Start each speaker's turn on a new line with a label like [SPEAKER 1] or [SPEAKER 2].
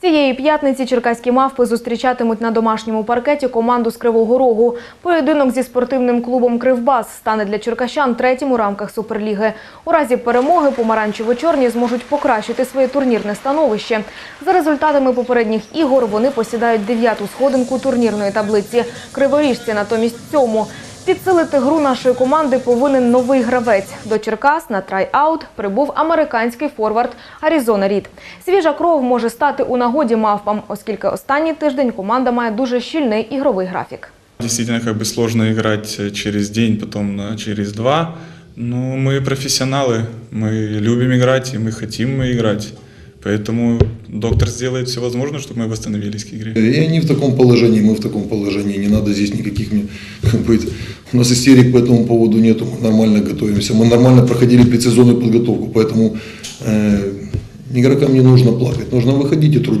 [SPEAKER 1] Цієї п'ятниці черкаські мавпи зустрічатимуть на домашньому паркеті команду з Кривого Рогу. Поєдинок зі спортивним клубом Кривбас стане для черкащан третім у рамках Суперліги. У разі перемоги помаранчево-чорні зможуть покращити своє турнірне становище. За результатами попередніх ігор вони посідають дев'яту сходинку турнірної таблиці. Криворіжці натомість сьому. Підсилити гру нашої команди повинен новий гравець. До Черкас на трай-аут прибув американський форвард Арізона Рід. Свіжа кров може стати у нагоді мавпам, оскільки останній тиждень команда має дуже щільний ігровий графік.
[SPEAKER 2] Действительно, как бы сложно играть э, через день, потом на- через два. Но мы профессионалы, мы любим играть и мы хотим играть. Поэтому доктор сделает все возможное, чтобы мы восстановились к игре.
[SPEAKER 3] И они в таком положении, мы в таком положении. Не надо здесь никаких мне быть. У нас истерик по этому поводу нету. Мы нормально готовимся. Мы нормально проходили предсезонную подготовку. Поэтому э, игрокам не нужно плакать. Нужно выходить и трудиться.